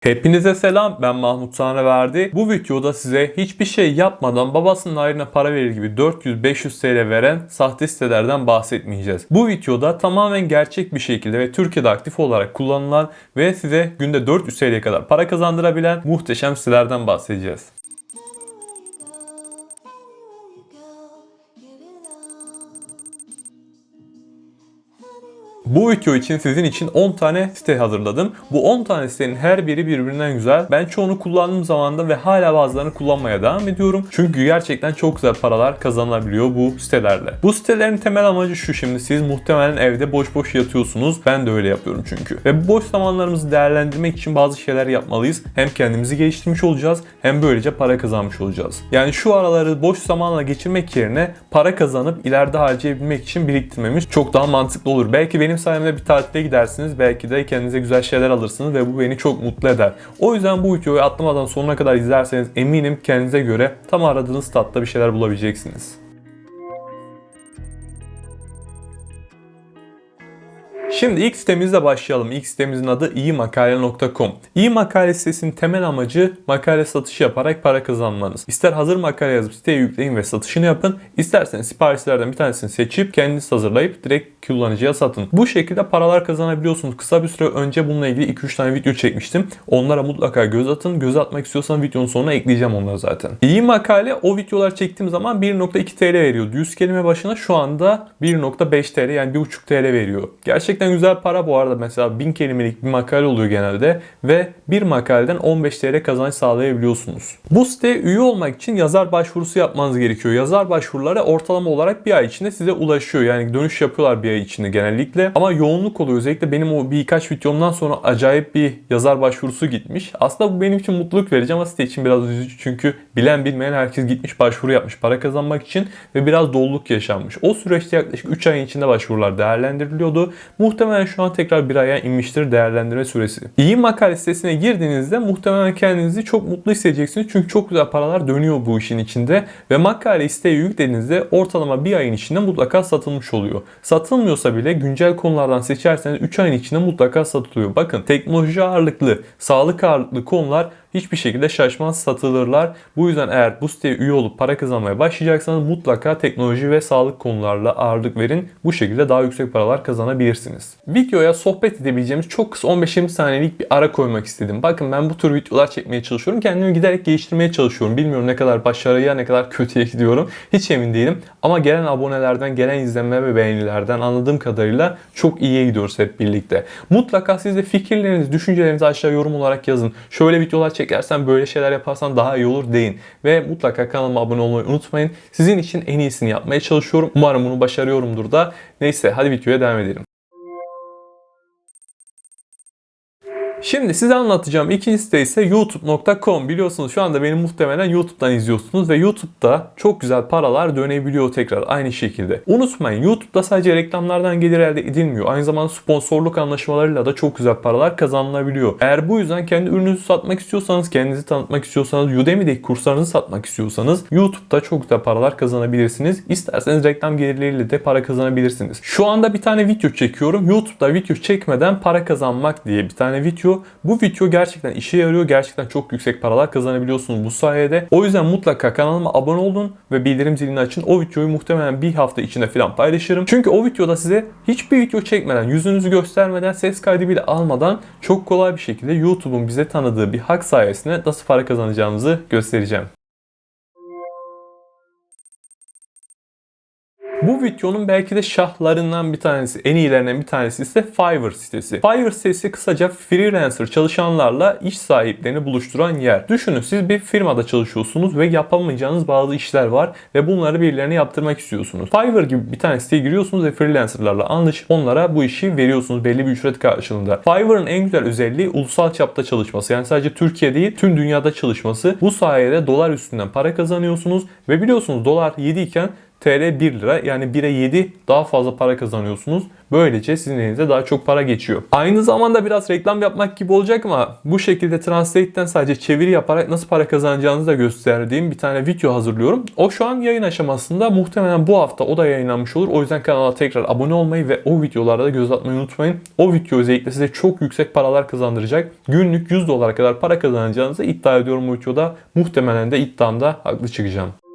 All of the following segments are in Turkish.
Hepinize selam ben Mahmut Tanrıverdi. Bu videoda size hiçbir şey yapmadan babasının ayrına para verir gibi 400-500 TL veren sahte sitelerden bahsetmeyeceğiz. Bu videoda tamamen gerçek bir şekilde ve Türkiye'de aktif olarak kullanılan ve size günde 400 TL'ye kadar para kazandırabilen muhteşem sitelerden bahsedeceğiz. Bu video için sizin için 10 tane site hazırladım. Bu 10 tane sitenin her biri birbirinden güzel. Ben çoğunu kullandığım zamanda ve hala bazılarını kullanmaya devam ediyorum. Çünkü gerçekten çok güzel paralar kazanılabiliyor bu sitelerle. Bu sitelerin temel amacı şu şimdi siz muhtemelen evde boş boş yatıyorsunuz. Ben de öyle yapıyorum çünkü. Ve bu boş zamanlarımızı değerlendirmek için bazı şeyler yapmalıyız. Hem kendimizi geliştirmiş olacağız hem böylece para kazanmış olacağız. Yani şu araları boş zamanla geçirmek yerine para kazanıp ileride harcayabilmek için biriktirmemiz çok daha mantıklı olur. Belki benim sayemde bir tatile gidersiniz. Belki de kendinize güzel şeyler alırsınız ve bu beni çok mutlu eder. O yüzden bu videoyu atlamadan sonuna kadar izlerseniz eminim kendinize göre tam aradığınız tatta bir şeyler bulabileceksiniz. Şimdi ilk sitemizle başlayalım. İlk sitemizin adı iyimakale.com. İyi makale sitesinin temel amacı makale satışı yaparak para kazanmanız. İster hazır makale yazıp siteye yükleyin ve satışını yapın. İsterseniz siparişlerden bir tanesini seçip kendiniz hazırlayıp direkt kullanıcıya satın. Bu şekilde paralar kazanabiliyorsunuz. Kısa bir süre önce bununla ilgili 2-3 tane video çekmiştim. Onlara mutlaka göz atın. Göz atmak istiyorsan videonun sonuna ekleyeceğim onları zaten. İyi makale o videolar çektiğim zaman 1.2 TL veriyordu. 100 kelime başına şu anda 1.5 TL yani 1.5 TL veriyor. Gerçekten güzel para bu arada. Mesela 1000 kelimelik bir makale oluyor genelde ve bir makaleden 15 TL kazanç sağlayabiliyorsunuz. Bu siteye üye olmak için yazar başvurusu yapmanız gerekiyor. Yazar başvuruları ortalama olarak bir ay içinde size ulaşıyor. Yani dönüş yapıyorlar bir ay içinde genellikle. Ama yoğunluk oluyor. Özellikle benim o birkaç videomdan sonra acayip bir yazar başvurusu gitmiş. Aslında bu benim için mutluluk verici ama site için biraz üzücü. Çünkü bilen bilmeyen herkes gitmiş başvuru yapmış para kazanmak için ve biraz doluluk yaşanmış. O süreçte yaklaşık 3 ayın içinde başvurular değerlendiriliyordu. Muhtemelen şu an tekrar bir aya inmiştir değerlendirme süresi. İyi makale sitesine girdiğinizde muhtemelen kendinizi çok mutlu hissedeceksiniz. Çünkü çok güzel paralar dönüyor bu işin içinde. Ve makale siteye yüklediğinizde ortalama bir ayın içinde mutlaka satılmış oluyor. Satılmıyorsa bile güncel konulardan seçerseniz 3 ayın içinde mutlaka satılıyor. Bakın teknoloji ağırlıklı, sağlık ağırlıklı konular hiçbir şekilde şaşmaz satılırlar. Bu yüzden eğer bu siteye üye olup para kazanmaya başlayacaksanız mutlaka teknoloji ve sağlık konularla ağırlık verin. Bu şekilde daha yüksek paralar kazanabilirsiniz. Videoya sohbet edebileceğimiz çok kısa 15-20 saniyelik bir ara koymak istedim. Bakın ben bu tür videolar çekmeye çalışıyorum. Kendimi giderek geliştirmeye çalışıyorum. Bilmiyorum ne kadar başarıya ne kadar kötüye gidiyorum. Hiç emin değilim. Ama gelen abonelerden, gelen izlenme ve beğenilerden anladığım kadarıyla çok iyiye gidiyoruz hep birlikte. Mutlaka siz de fikirlerinizi, düşüncelerinizi aşağı yorum olarak yazın. Şöyle videolar çekersen böyle şeyler yaparsan daha iyi olur deyin. Ve mutlaka kanalıma abone olmayı unutmayın. Sizin için en iyisini yapmaya çalışıyorum. Umarım bunu başarıyorumdur da. Neyse hadi videoya devam edelim. Şimdi size anlatacağım ikinci site ise youtube.com. Biliyorsunuz şu anda beni muhtemelen YouTube'dan izliyorsunuz ve YouTube'da çok güzel paralar dönebiliyor tekrar aynı şekilde. Unutmayın YouTube'da sadece reklamlardan gelir elde edilmiyor. Aynı zamanda sponsorluk anlaşmalarıyla da çok güzel paralar kazanılabiliyor. Eğer bu yüzden kendi ürününüzü satmak istiyorsanız, kendinizi tanıtmak istiyorsanız, Udemy'deki kurslarınızı satmak istiyorsanız YouTube'da çok güzel paralar kazanabilirsiniz. İsterseniz reklam gelirleriyle de para kazanabilirsiniz. Şu anda bir tane video çekiyorum. YouTube'da video çekmeden para kazanmak diye bir tane video. Bu video gerçekten işe yarıyor. Gerçekten çok yüksek paralar kazanabiliyorsunuz bu sayede. O yüzden mutlaka kanalıma abone olun ve bildirim zilini açın. O videoyu muhtemelen bir hafta içinde falan paylaşırım. Çünkü o videoda size hiçbir video çekmeden, yüzünüzü göstermeden, ses kaydı bile almadan çok kolay bir şekilde YouTube'un bize tanıdığı bir hak sayesinde nasıl para kazanacağımızı göstereceğim. Bu videonun belki de şahlarından bir tanesi, en iyilerinden bir tanesi ise Fiverr sitesi. Fiverr sitesi kısaca freelancer çalışanlarla iş sahiplerini buluşturan yer. Düşünün siz bir firmada çalışıyorsunuz ve yapamayacağınız bazı işler var ve bunları birilerine yaptırmak istiyorsunuz. Fiverr gibi bir tane siteye giriyorsunuz ve freelancerlarla anlaşıp onlara bu işi veriyorsunuz belli bir ücret karşılığında. Fiverr'ın en güzel özelliği ulusal çapta çalışması. Yani sadece Türkiye değil tüm dünyada çalışması. Bu sayede dolar üstünden para kazanıyorsunuz ve biliyorsunuz dolar 7 iken TL 1 lira yani 1'e 7 daha fazla para kazanıyorsunuz. Böylece sizin elinize daha çok para geçiyor. Aynı zamanda biraz reklam yapmak gibi olacak ama bu şekilde Translate'ten sadece çeviri yaparak nasıl para kazanacağınızı da gösterdiğim bir tane video hazırlıyorum. O şu an yayın aşamasında muhtemelen bu hafta o da yayınlanmış olur. O yüzden kanala tekrar abone olmayı ve o videolara da göz atmayı unutmayın. O video özellikle size çok yüksek paralar kazandıracak. Günlük 100 dolar kadar para kazanacağınızı iddia ediyorum bu videoda. Muhtemelen de iddiamda haklı çıkacağım.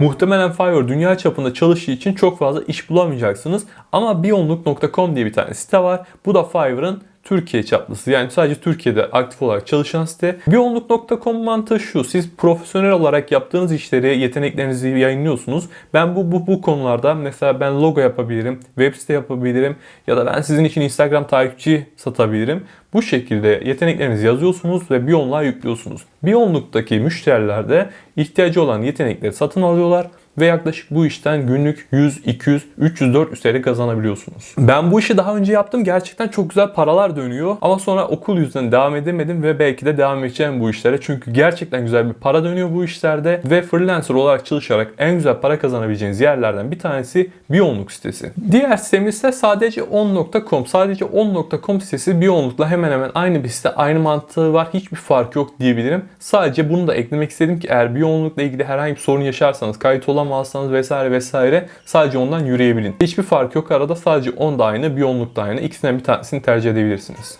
Muhtemelen Fiverr dünya çapında çalıştığı için çok fazla iş bulamayacaksınız. Ama biyonluk.com diye bir tane site var. Bu da Fiverr'ın Türkiye çaplısı. Yani sadece Türkiye'de aktif olarak çalışan site. Biyonluk.com mantığı şu. Siz profesyonel olarak yaptığınız işleri, yeteneklerinizi yayınlıyorsunuz. Ben bu, bu, bu konularda mesela ben logo yapabilirim, web site yapabilirim ya da ben sizin için Instagram takipçi satabilirim. Bu şekilde yeteneklerinizi yazıyorsunuz ve Biyonluğa yüklüyorsunuz. Biyonluk'taki müşteriler de ihtiyacı olan yetenekleri satın alıyorlar ve yaklaşık bu işten günlük 100, 200, 300, 400 TL kazanabiliyorsunuz. Ben bu işi daha önce yaptım. Gerçekten çok güzel paralar dönüyor. Ama sonra okul yüzünden devam edemedim ve belki de devam edeceğim bu işlere. Çünkü gerçekten güzel bir para dönüyor bu işlerde ve freelancer olarak çalışarak en güzel para kazanabileceğiniz yerlerden bir tanesi Biyonluk sitesi. Diğer sitemiz ise sadece on.com. Sadece on.com sitesi Biyonluk'la hemen hemen aynı bir site. Aynı mantığı var. Hiçbir fark yok diyebilirim. Sadece bunu da eklemek istedim ki eğer Biyonluk'la ilgili herhangi bir sorun yaşarsanız kayıt olamazsanız vesaire vesaire sadece ondan yürüyebilin. Hiçbir fark yok arada sadece on da aynı, Biyonluk da aynı. İkisinden bir tanesini tercih edebilirsiniz.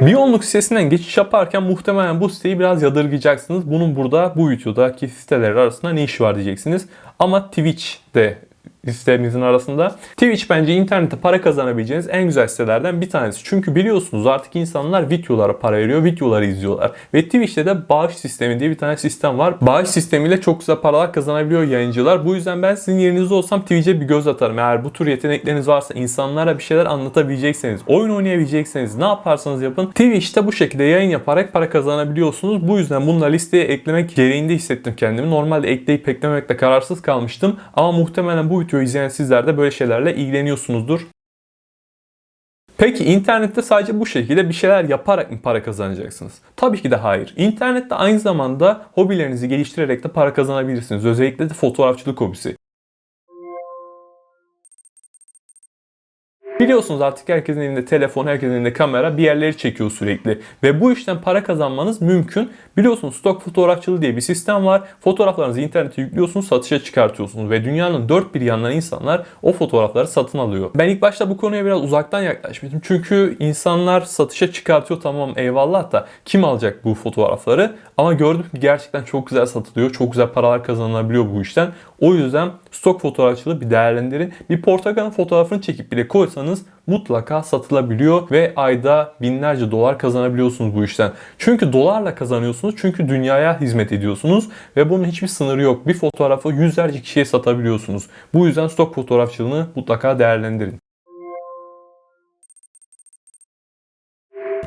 Biyonluk sitesinden geçiş yaparken muhtemelen bu siteyi biraz yadırgayacaksınız. Bunun burada bu videodaki siteler arasında ne işi var diyeceksiniz. Ama Twitch de listemizin arasında. Twitch bence internette para kazanabileceğiniz en güzel sitelerden bir tanesi. Çünkü biliyorsunuz artık insanlar videolara para veriyor, videoları izliyorlar. Ve Twitch'te de bağış sistemi diye bir tane sistem var. Bağış sistemiyle çok güzel paralar kazanabiliyor yayıncılar. Bu yüzden ben sizin yerinizde olsam Twitch'e bir göz atarım. Eğer bu tür yetenekleriniz varsa, insanlara bir şeyler anlatabilecekseniz, oyun oynayabilecekseniz ne yaparsanız yapın. Twitch'te bu şekilde yayın yaparak para kazanabiliyorsunuz. Bu yüzden bununla listeye eklemek gereğinde hissettim kendimi. Normalde ekleyip eklemekte kararsız kalmıştım. Ama muhtemelen bu video izleyen sizler de böyle şeylerle ilgileniyorsunuzdur. Peki internette sadece bu şekilde bir şeyler yaparak mı para kazanacaksınız? Tabii ki de hayır. İnternette aynı zamanda hobilerinizi geliştirerek de para kazanabilirsiniz. Özellikle de fotoğrafçılık hobisi. Biliyorsunuz artık herkesin elinde telefon, herkesin elinde kamera bir yerleri çekiyor sürekli. Ve bu işten para kazanmanız mümkün. Biliyorsunuz stok fotoğrafçılığı diye bir sistem var. Fotoğraflarınızı internete yüklüyorsunuz, satışa çıkartıyorsunuz. Ve dünyanın dört bir yanından insanlar o fotoğrafları satın alıyor. Ben ilk başta bu konuya biraz uzaktan yaklaşmıştım. Çünkü insanlar satışa çıkartıyor tamam eyvallah da kim alacak bu fotoğrafları? Ama gördüm ki gerçekten çok güzel satılıyor. Çok güzel paralar kazanılabiliyor bu işten. O yüzden stok fotoğrafçılığı bir değerlendirin. Bir portakalın fotoğrafını çekip bile koysanız mutlaka satılabiliyor ve ayda binlerce dolar kazanabiliyorsunuz bu işten. Çünkü dolarla kazanıyorsunuz. Çünkü dünyaya hizmet ediyorsunuz ve bunun hiçbir sınırı yok. Bir fotoğrafı yüzlerce kişiye satabiliyorsunuz. Bu yüzden stok fotoğrafçılığını mutlaka değerlendirin.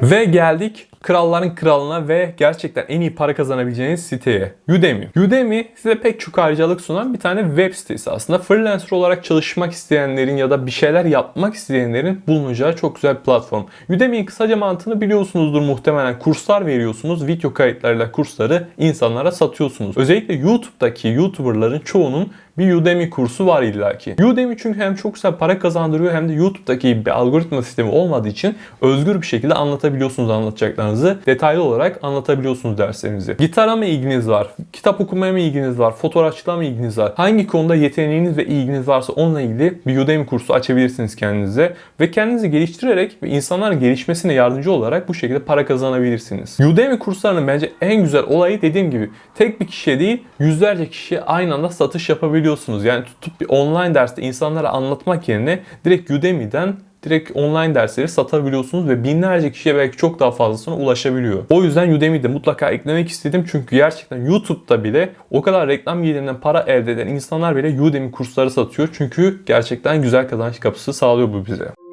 Ve geldik kralların kralına ve gerçekten en iyi para kazanabileceğiniz siteye. Udemy. Udemy size pek çok ayrıcalık sunan bir tane web sitesi aslında. Freelancer olarak çalışmak isteyenlerin ya da bir şeyler yapmak isteyenlerin bulunacağı çok güzel bir platform. Udemy'nin kısaca mantığını biliyorsunuzdur muhtemelen. Kurslar veriyorsunuz. Video kayıtlarıyla kursları insanlara satıyorsunuz. Özellikle YouTube'daki YouTuber'ların çoğunun bir Udemy kursu var illaki. Udemy çünkü hem çok güzel para kazandırıyor hem de YouTube'daki bir algoritma sistemi olmadığı için özgür bir şekilde anlatabiliyorsunuz anlatacaklarınızı. Detaylı olarak anlatabiliyorsunuz derslerinizi. Gitara mı ilginiz var? Kitap okumaya mı ilginiz var? Fotoğrafçılığa mı ilginiz var? Hangi konuda yeteneğiniz ve ilginiz varsa onunla ilgili bir Udemy kursu açabilirsiniz kendinize. Ve kendinizi geliştirerek ve insanların gelişmesine yardımcı olarak bu şekilde para kazanabilirsiniz. Udemy kurslarının bence en güzel olayı dediğim gibi tek bir kişiye değil yüzlerce kişiye aynı anda satış yapabiliyorsunuz. Yani tutup bir online derste insanlara anlatmak yerine direkt Udemy'den direkt online dersleri satabiliyorsunuz ve binlerce kişiye belki çok daha fazlasına ulaşabiliyor. O yüzden Udemy'de mutlaka eklemek istedim çünkü gerçekten YouTube'da bile o kadar reklam gelirinden para elde eden insanlar bile Udemy kursları satıyor. Çünkü gerçekten güzel kazanç kapısı sağlıyor bu bize.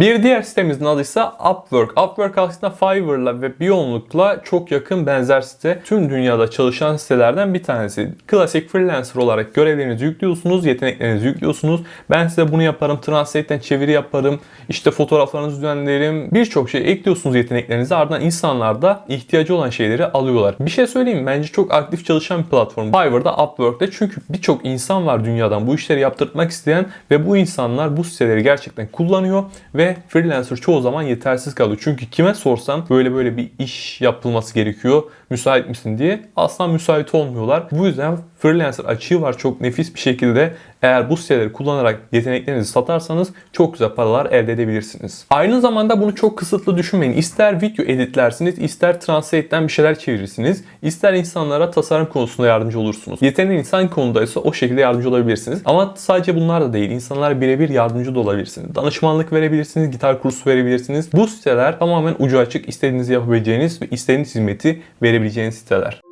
Bir diğer sitemizin adı ise Upwork. Upwork aslında Fiverr'la ve Beyond'lukla çok yakın benzer site. Tüm dünyada çalışan sitelerden bir tanesi. Klasik freelancer olarak görevlerinizi yüklüyorsunuz, yeteneklerinizi yüklüyorsunuz. Ben size bunu yaparım, Translate'den çeviri yaparım, işte fotoğraflarınızı düzenlerim. Birçok şey ekliyorsunuz yeteneklerinizi. Ardından insanlar da ihtiyacı olan şeyleri alıyorlar. Bir şey söyleyeyim? Bence çok aktif çalışan bir platform. Fiverr'da, Upwork'ta çünkü birçok insan var dünyadan bu işleri yaptırmak isteyen ve bu insanlar bu siteleri gerçekten kullanıyor ve freelancer çoğu zaman yetersiz kalıyor. Çünkü kime sorsam böyle böyle bir iş yapılması gerekiyor. Müsait misin diye asla müsait olmuyorlar. Bu yüzden freelancer açığı var çok nefis bir şekilde eğer bu siteleri kullanarak yeteneklerinizi satarsanız çok güzel paralar elde edebilirsiniz. Aynı zamanda bunu çok kısıtlı düşünmeyin. İster video editlersiniz, ister Translate'den bir şeyler çevirirsiniz, ister insanlara tasarım konusunda yardımcı olursunuz. Yeteneğiniz hangi konudaysa o şekilde yardımcı olabilirsiniz. Ama sadece bunlar da değil. İnsanlara birebir yardımcı da olabilirsiniz. Danışmanlık verebilirsiniz, gitar kursu verebilirsiniz. Bu siteler tamamen ucu açık, istediğinizi yapabileceğiniz ve istediğiniz hizmeti verebileceğiniz siteler.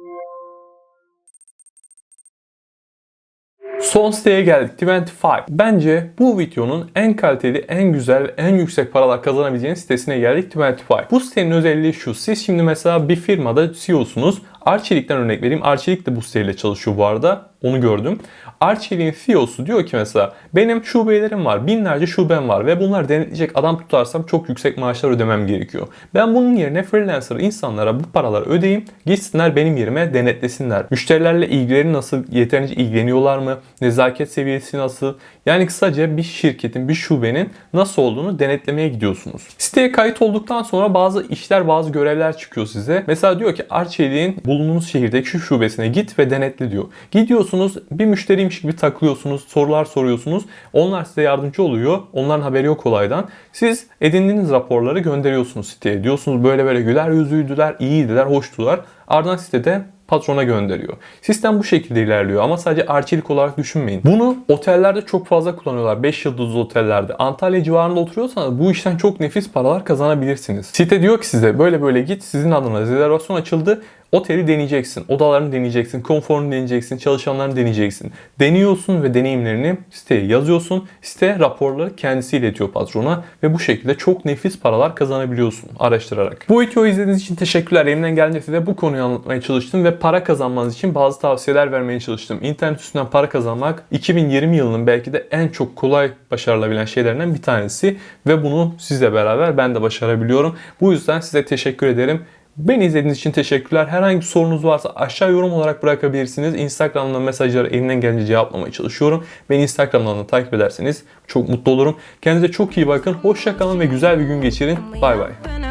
Son siteye geldik 25. Bence bu videonun en kaliteli, en güzel, en yüksek paralar kazanabileceğiniz sitesine geldik 25. Bu sitenin özelliği şu. Siz şimdi mesela bir firmada CEO'sunuz. Arçelik'ten örnek vereyim. Arçelik de bu siteyle çalışıyor bu arada. Onu gördüm. Arçelik'in CEO'su diyor ki mesela benim şubelerim var. Binlerce şubem var ve bunlar denetleyecek adam tutarsam çok yüksek maaşlar ödemem gerekiyor. Ben bunun yerine freelancer insanlara bu paraları ödeyeyim. Gitsinler benim yerime denetlesinler. Müşterilerle ilgileri nasıl? Yeterince ilgileniyorlar mı? Nezaket seviyesi nasıl? Yani kısaca bir şirketin, bir şubenin nasıl olduğunu denetlemeye gidiyorsunuz. Siteye kayıt olduktan sonra bazı işler, bazı görevler çıkıyor size. Mesela diyor ki Arçelik'in bulunduğunuz şehirdeki şu şubesine git ve denetle diyor. Gidiyorsunuz bir müşteriymiş gibi takılıyorsunuz, sorular soruyorsunuz. Onlar size yardımcı oluyor. Onların haberi yok olaydan. Siz edindiğiniz raporları gönderiyorsunuz siteye. Diyorsunuz böyle böyle güler yüzlüydüler, iyiydiler, hoştular. Ardından sitede patrona gönderiyor. Sistem bu şekilde ilerliyor ama sadece arçelik olarak düşünmeyin. Bunu otellerde çok fazla kullanıyorlar. 5 yıldızlı otellerde. Antalya civarında oturuyorsanız bu işten çok nefis paralar kazanabilirsiniz. Site diyor ki size böyle böyle git sizin adına rezervasyon açıldı. Oteli deneyeceksin, odalarını deneyeceksin, konforunu deneyeceksin, çalışanlarını deneyeceksin. Deniyorsun ve deneyimlerini siteye yazıyorsun. Site raporları kendisi iletiyor patrona ve bu şekilde çok nefis paralar kazanabiliyorsun araştırarak. Bu videoyu izlediğiniz için teşekkürler. Elimden geldiğince size bu konuyu anlatmaya çalıştım ve para kazanmanız için bazı tavsiyeler vermeye çalıştım. İnternet üstünden para kazanmak 2020 yılının belki de en çok kolay başarılabilen şeylerinden bir tanesi ve bunu sizle beraber ben de başarabiliyorum. Bu yüzden size teşekkür ederim. Beni izlediğiniz için teşekkürler. Herhangi bir sorunuz varsa aşağı yorum olarak bırakabilirsiniz. Instagram'dan mesajlara elimden gelince cevaplamaya çalışıyorum. Beni Instagram'dan da takip ederseniz çok mutlu olurum. Kendinize çok iyi bakın. Hoşça kalın ve güzel bir gün geçirin. Bay bay. And